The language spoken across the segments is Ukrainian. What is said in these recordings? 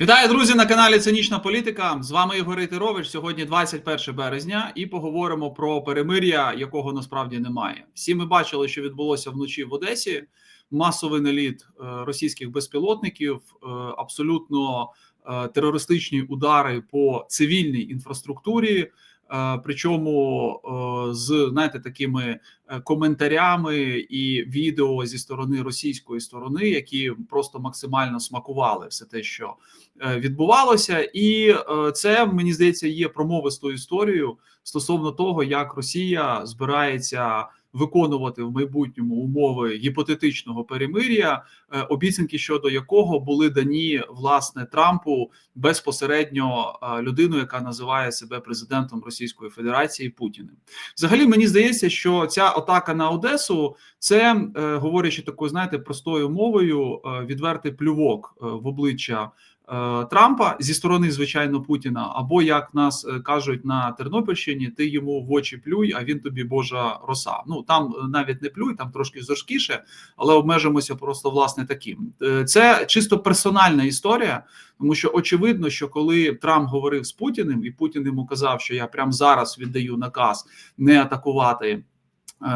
Вітаю, друзі, на каналі Цинічна Політика. З вами Ігор Рейтерович. Сьогодні 21 березня, і поговоримо про перемир'я, якого насправді немає. Всі ми бачили, що відбулося вночі в Одесі. Масовий наліт е, російських безпілотників, е, абсолютно е, терористичні удари по цивільній інфраструктурі. Причому з знаєте, такими коментарями і відео зі сторони російської сторони, які просто максимально смакували все те, що відбувалося, і це мені здається є промовистою історією стосовно того, як Росія збирається виконувати в майбутньому умови гіпотетичного перемир'я, е, обіцянки щодо якого були дані власне Трампу безпосередньо е, людину, яка називає себе президентом Російської Федерації Путіним. Взагалі мені здається, що ця атака на Одесу це е, говорячи такою, знаєте, простою мовою, відвертий плювок в обличчя. Е, Трампа зі сторони, звичайно, Путіна, або як нас е, кажуть на Тернопільщині, ти йому в очі плюй, а він тобі Божа роса. Ну там е, навіть не плюй, там трошки жорсткіше, але обмежимося просто власне таким. Це чисто персональна історія, тому що очевидно, що коли Трамп говорив з Путіним, і Путін йому казав, що я прямо зараз віддаю наказ не атакувати. Е,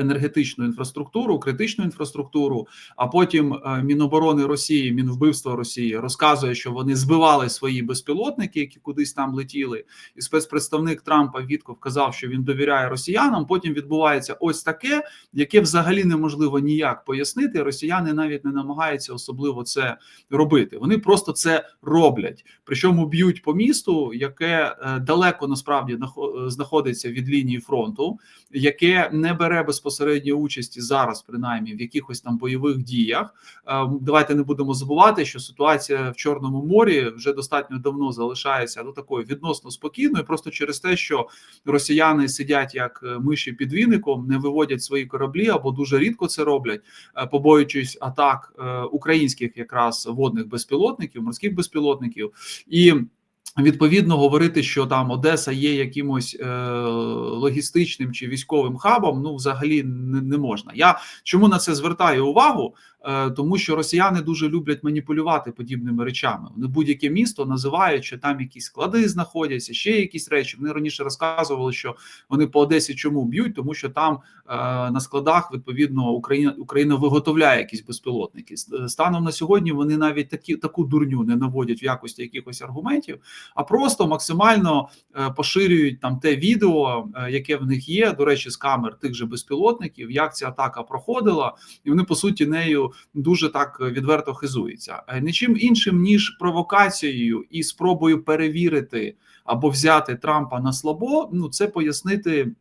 енергетичну інфраструктуру, критичну інфраструктуру. А потім е, Міноборони Росії, Мінвбивства Росії розказує, що вони збивали свої безпілотники, які кудись там летіли. І спецпредставник Трампа Вітков казав, що він довіряє росіянам. Потім відбувається ось таке, яке взагалі неможливо ніяк пояснити. Росіяни навіть не намагаються особливо це робити. Вони просто це роблять. Причому б'ють по місту, яке е, далеко насправді знаходиться від лінії фронту, яке не бере безпосередньо участі зараз, принаймні в якихось там бойових діях. Е, давайте не будемо забувати, що ситуація в Чорному морі вже достатньо давно залишається ну, такою відносно спокійною, просто через те, що росіяни сидять як е, миші під віником, не виводять свої кораблі або дуже рідко це роблять, е, побоюючись атак українських якраз водних безпілотників, морських безпілотників і. Відповідно, говорити, що там Одеса є якимось е, логістичним чи військовим хабом, ну взагалі не, не можна. Я чому на це звертаю увагу? Е, тому що росіяни дуже люблять маніпулювати подібними речами. Вони будь-яке місто називають, що там якісь склади знаходяться, ще якісь речі. Вони раніше розказували, що вони по Одесі чому б'ють, тому що там е, на складах відповідно Україна Україна виготовляє якісь безпілотники. Станом на сьогодні вони навіть такі таку дурню не наводять в якості якихось аргументів, а просто максимально е, поширюють там те відео, яке в них є. До речі, з камер тих же безпілотників, як ця атака проходила, і вони по суті нею дуже так відверто хизується. Е, нічим іншим ніж провокацією і спробою перевірити або взяти Трампа на слабо. Ну це пояснити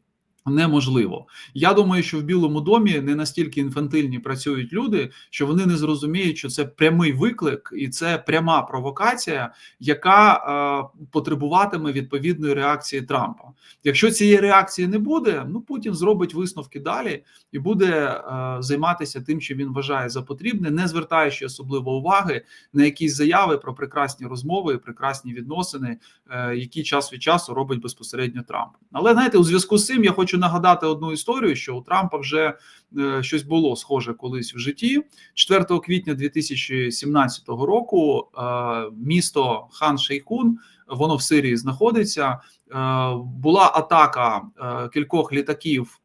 Неможливо. Я думаю, що в Білому домі не настільки інфантильні працюють люди, що вони не зрозуміють, що це прямий виклик і це пряма провокація, яка е, потребуватиме відповідної реакції Трампа. Якщо цієї реакції не буде, ну Путін зробить висновки далі і буде е, займатися тим, що він вважає за потрібне, не звертаючи особливо уваги на якісь заяви про прекрасні розмови, прекрасні відносини, е, які час від часу робить безпосередньо Трамп. Але знаєте, у зв'язку з цим я хочу хочу нагадати одну історію, що у Трампа вже е, щось було схоже колись в житті. 4 квітня 2017 року е, місто Хан Шейхун, воно в Сирії знаходиться. Е, була атака кількох літаків.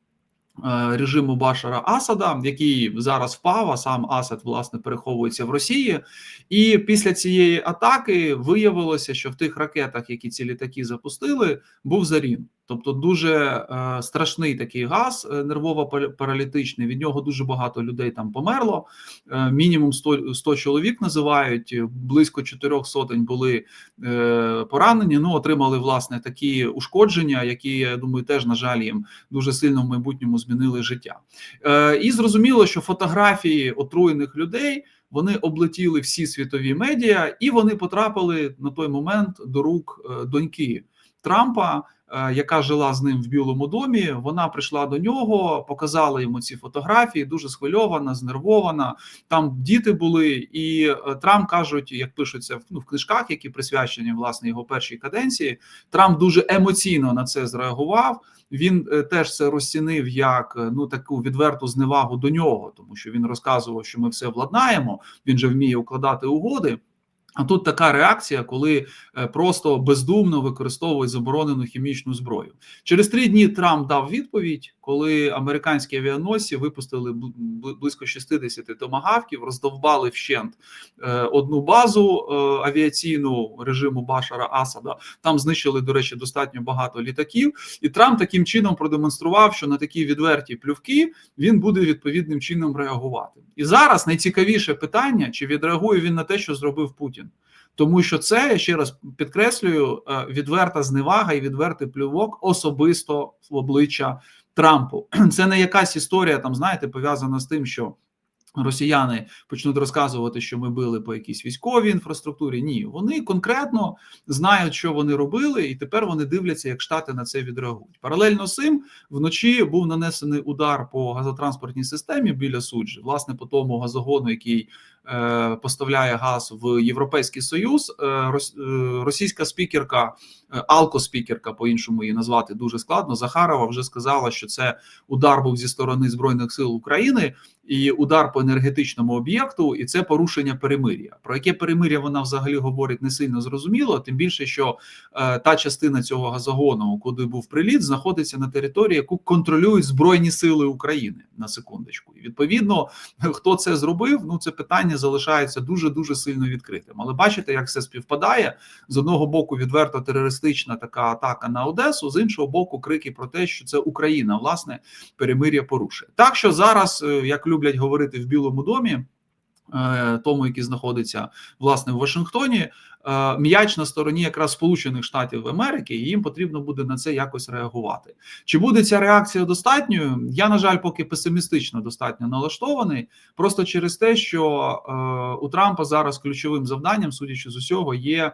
Режиму Башара Асада, який зараз впав, а сам Асад власне переховується в Росії, і після цієї атаки виявилося, що в тих ракетах, які ці літаки запустили, був зарін. Тобто дуже е, страшний такий газ, е, нервово-паралітичний. Від нього дуже багато людей там померло. Е, мінімум 100 100 чоловік називають, близько чотирьох сотень були поранені. Ну, отримали власне такі ушкодження, які я думаю, теж на жаль їм дуже сильно в майбутньому змінили життя. І зрозуміло, що фотографії отруєних людей. Вони облетіли всі світові медіа, і вони потрапили на той момент до рук доньки Трампа. Е, яка жила з ним в Білому домі, вона прийшла до нього, показала йому ці фотографії, дуже схвильована, знервована. Там діти були, і е, Трамп кажуть, як пишуться ну, в книжках, які присвячені власне його першій каденції. Трамп дуже емоційно на це зреагував. Він е, теж це розцінив як ну таку відверту зневагу до нього, тому що він розказував, що ми все владнаємо. Він же вміє укладати угоди. А тут така реакція, коли е, просто бездумно використовують заборонену хімічну зброю. Через три дні Трамп дав відповідь, коли американські авіаносці випустили близько 60 томагавків, роздовбали вщент е, одну базу е, авіаційну режиму Башара Асада. Там знищили, до речі, достатньо багато літаків. І Трамп таким чином продемонстрував, що на такі відверті плювки він буде відповідним чином реагувати. І зараз найцікавіше питання: чи відреагує він на те, що зробив Путін. Тому що це я ще раз підкреслюю е, відверта зневага і відвертий плювок особисто в обличчя Трампу. Це не якась історія, там знаєте, пов'язана з тим, що. Росіяни почнуть розказувати, що ми били по якійсь військовій інфраструктурі. Ні, вони конкретно знають, що вони робили, і тепер вони дивляться, як штати на це відреагують. Паралельно з цим вночі був нанесений удар по газотранспортній системі біля суджі, власне, по тому газогону, який поставляє газ в Європейський Союз. Е, е, російська спікерка, е, алкоспікерка, по іншому її назвати дуже складно. Захарова вже сказала, що це удар був зі сторони збройних сил України і удар по енергетичному об'єкту, і це порушення перемир'я. Про яке перемир'я вона взагалі говорить не сильно зрозуміло. Тим більше, що е, та частина цього газогону, куди був приліт, знаходиться на території, яку контролюють збройні сили України на секундочку. І відповідно, хто це зробив? Ну це питання залишається дуже дуже сильно відкритим. Але бачите, як все співпадає з одного боку, відверто терористична така атака на Одесу, з іншого боку, крики про те, що це Україна власне перемир'я порушує. Так що зараз, е, як люблять говорити в Білому домі, тому, який знаходиться власне в Вашингтоні, Е, м'яч на стороні якраз Сполучених Штатів Америки, і їм потрібно буде на це якось реагувати. Чи буде ця реакція достатньою? Я на жаль, поки песимістично достатньо налаштований, просто через те, що е, у Трампа зараз ключовим завданням, судячи з усього, є е,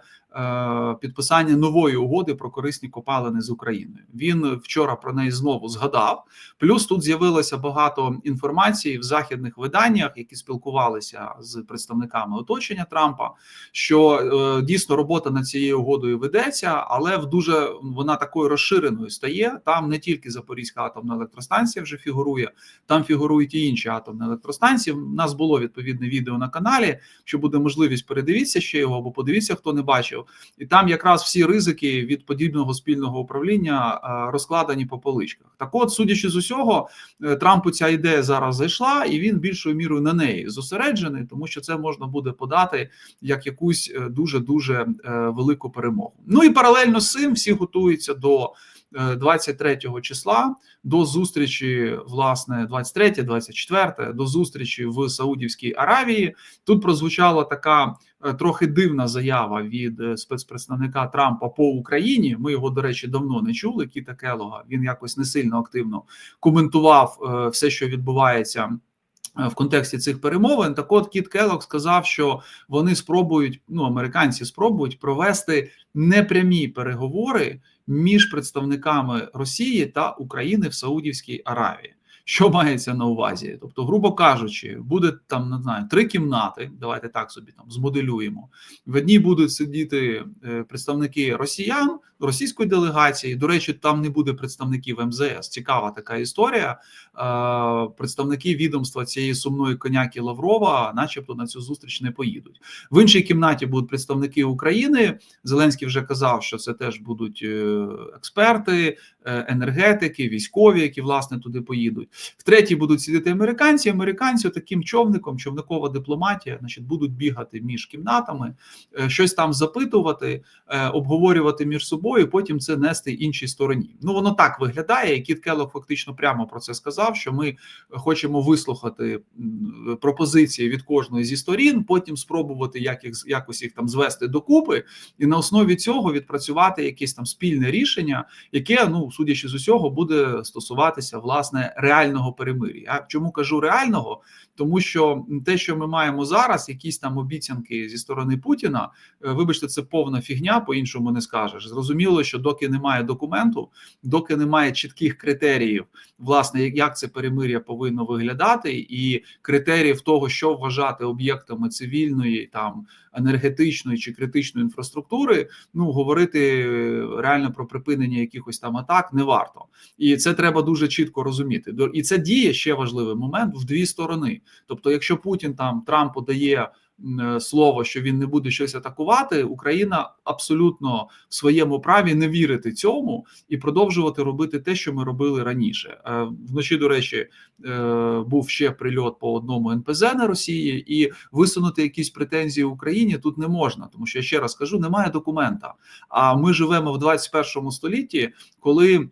підписання нової угоди про корисні копалини з Україною. Він вчора про неї знову згадав. Плюс тут з'явилося багато інформації в західних виданнях, які спілкувалися з представниками оточення Трампа. що е, дійсно робота над цією угодою ведеться, але в дуже вона такою розширеною стає. Там не тільки Запорізька атомна електростанція вже фігурує, там фігурують і інші атомні електростанції. У нас було відповідне відео на каналі. Що буде можливість передивіться ще його, або подивіться, хто не бачив, і там якраз всі ризики від подібного спільного управління розкладені по поличках. Так, от, судячи з усього, е, Трампу ця ідея зараз зайшла, і він більшою мірою на неї зосереджений, тому що це можна буде подати як якусь е, дуже дуже е, велику перемогу. Ну і паралельно з цим всі готуються до 23 е, числа до зустрічі, власне, 23-24, до зустрічі в Саудівській Аравії. Тут прозвучала така е, трохи дивна заява від спецпредставника Трампа по Україні. Ми його, до речі, давно не чули. Кіта Келога він якось не сильно активно коментував все, що відбувається. Е, в контексті цих перемовин так от Кіт Келлог сказав, що вони спробують, ну американці спробують провести непрямі переговори між представниками Росії та України в Саудівській Аравії. Що мається на увазі? Тобто, грубо кажучи, буде там не знаю три кімнати. Давайте так собі там змоделюємо. В одній будуть сидіти е, представники росіян, російської делегації. До речі, там не буде представників МЗС. Цікава така історія. Е, представники відомства цієї сумної коняки Лаврова, начебто, на цю зустріч не поїдуть. В іншій кімнаті будуть представники України. Зеленський вже казав, що це теж будуть е, експерти, енергетики, військові, які власне туди поїдуть. В третій будуть сидіти американці. Американці таким човником, човникова дипломатія, значить, будуть бігати між кімнатами, е, щось там запитувати, е, обговорювати між собою. Потім це нести іншій стороні. Ну воно так виглядає. і Кіт Келлог фактично прямо про це сказав. Що ми хочемо вислухати пропозиції від кожної зі сторін, потім спробувати як їх якось їх там звести докупи, і на основі цього відпрацювати якесь там спільне рішення, яке ну судячи з усього буде стосуватися власне реального перемир'я. А чому кажу реального? Тому що те, що ми маємо зараз, якісь там обіцянки зі сторони Путіна, е, вибачте, це повна фігня, по іншому не скажеш. Зрозуміло, що доки немає документу, доки немає чітких критеріїв, власне, як це перемир'я повинно виглядати, і критеріїв того, що вважати об'єктами цивільної, там енергетичної чи критичної інфраструктури, ну говорити реально про припинення якихось там атак не варто, і це треба дуже чітко розуміти. і це діє ще важливий момент в дві сторони. Тобто, якщо Путін там Трампу дає е, слово, що він не буде щось атакувати, Україна абсолютно в своєму праві не вірити цьому і продовжувати робити те, що ми робили раніше. Е, Вночі, до речі, е, був ще прильот по одному НПЗ на Росії, і висунути якісь претензії Україні тут не можна, тому що я ще раз кажу, немає документа. А ми живемо в 21 столітті, коли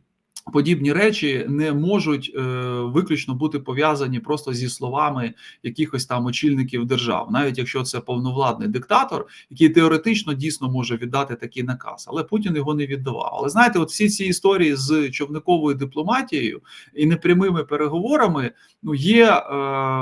подібні речі не можуть е, виключно бути пов'язані просто зі словами якихось там очільників держав, навіть якщо це повновладний диктатор, який теоретично дійсно може віддати такий наказ, але Путін його не віддавав. Але знаєте, от всі ці історії з човниковою дипломатією і непрямими переговорами ну є е,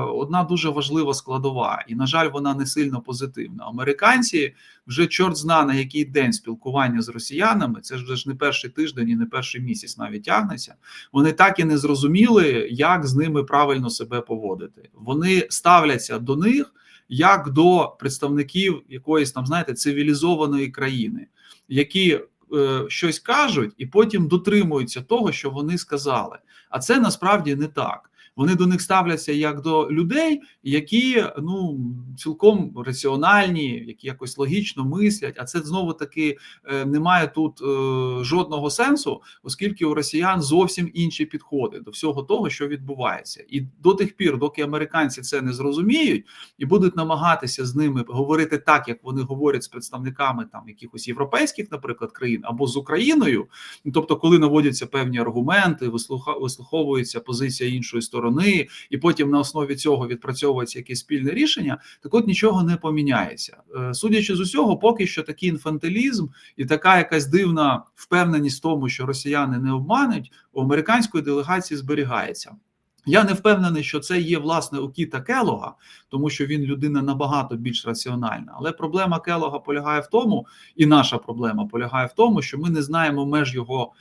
одна дуже важлива складова, і на жаль, вона не сильно позитивна. Американці вже чорт зна на який день спілкування з росіянами. Це ж вже ж не перший тиждень і не перший місяць навіть тягнеться. Вони так і не зрозуміли, як з ними правильно себе поводити. Вони ставляться до них як до представників якоїсь там, знаєте, цивілізованої країни, які е, щось кажуть і потім дотримуються того, що вони сказали. А це насправді не так. Вони до них ставляться як до людей, які ну цілком раціональні, які якось логічно мислять. А це знову таки е, немає тут е, жодного сенсу, оскільки у росіян зовсім інші підходи до всього того, що відбувається, і до тих пір, доки американці це не зрозуміють і будуть намагатися з ними говорити так, як вони говорять з представниками там якихось європейських, наприклад, країн або з Україною, тобто, коли наводяться певні аргументи, вислуховується позиція іншої сторони і потім на основі цього відпрацьовується якесь спільне рішення, так от нічого не поміняється. Е, Судячи з усього, поки що такий інфантилізм і така якась дивна впевненість в тому, що росіяни не обмануть, у американської делегації зберігається. Я не впевнений, що це є власне у Кіта Келога, тому що він людина набагато більш раціональна. Але проблема Келога полягає в тому, і наша проблема полягає в тому, що ми не знаємо меж його,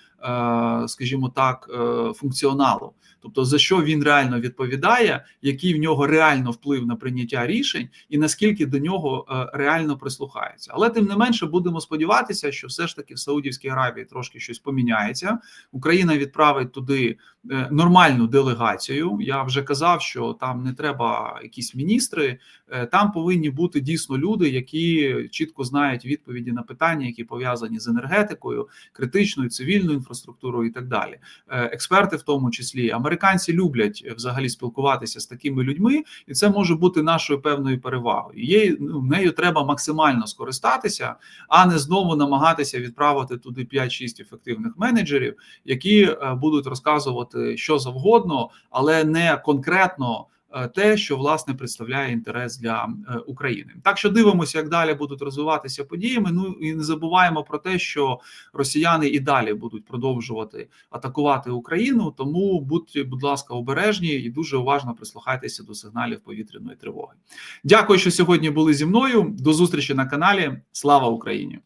скажімо так, е, функціоналу. Тобто за що він реально відповідає, який в нього реально вплив на прийняття рішень, і наскільки до нього е, реально прислухаються. Але тим не менше будемо сподіватися, що все ж таки в Саудівській Аравії трошки щось поміняється. Україна відправить туди е, нормальну делегацію. Я вже казав, що там не треба якісь міністри, е, там повинні бути дійсно люди, які чітко знають відповіді на питання, які пов'язані з енергетикою, критичною цивільною інфраструктурою і так далі. Експерти, в тому числі американці люблять взагалі спілкуватися з такими людьми, і це може бути нашою певною перевагою. Є ну, нею треба максимально скористатися, а не знову намагатися відправити туди 5-6 ефективних менеджерів, які е, будуть розказувати що завгодно, але не конкретно. Е, Те, що власне представляє інтерес для е, України, так що дивимося, як далі будуть розвиватися подіями. Ну і не забуваємо про те, що росіяни і далі будуть продовжувати атакувати Україну. Тому будьте, будь ласка, обережні і дуже уважно прислухайтеся до сигналів повітряної тривоги. Дякую, що сьогодні були зі мною. До зустрічі на каналі. Слава Україні!